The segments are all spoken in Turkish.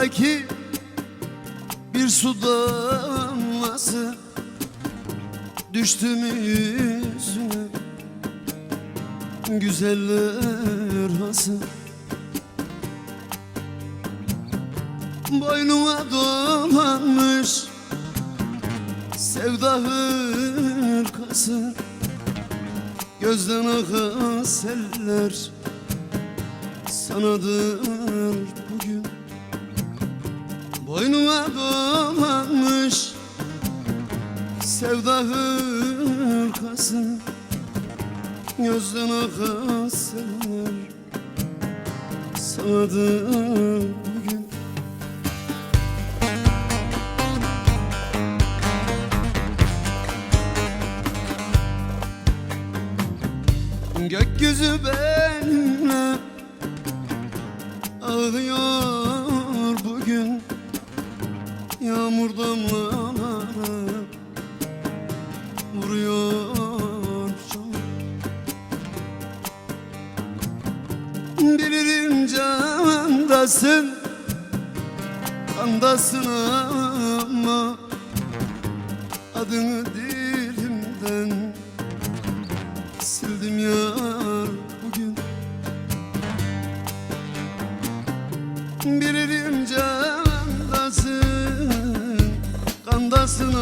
Ya yağmurdaki bir su damlası Düştü mü yüzüne? Güzeller hası Boynuma dolanmış Sevda hırkası. Gözden akan seller Sanadır Boynuma dolanmış Sevda hırkası Gözden akan seller Sanadır bugün Gökyüzü benimle ağlıyor Yağmur damlaları vuruyor Bilirim candasın Kandasın ama Adını dilimden Kandasın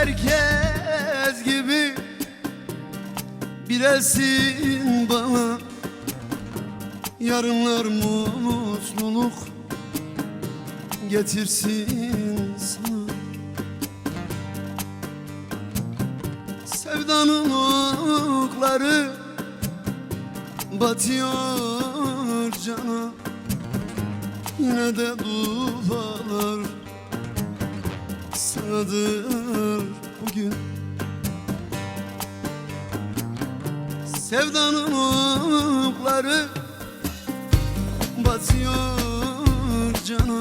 herkes gibi Bilesin bana. Yarınlar mutluluk Getirsin sana. Sevdanın okları Batıyor cana. Yine de dualar sanadır bugün Sevdanın okları batıyor cana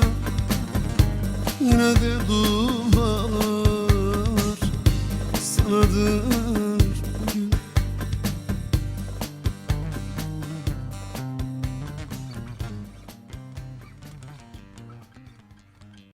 Yine de dualar sanadır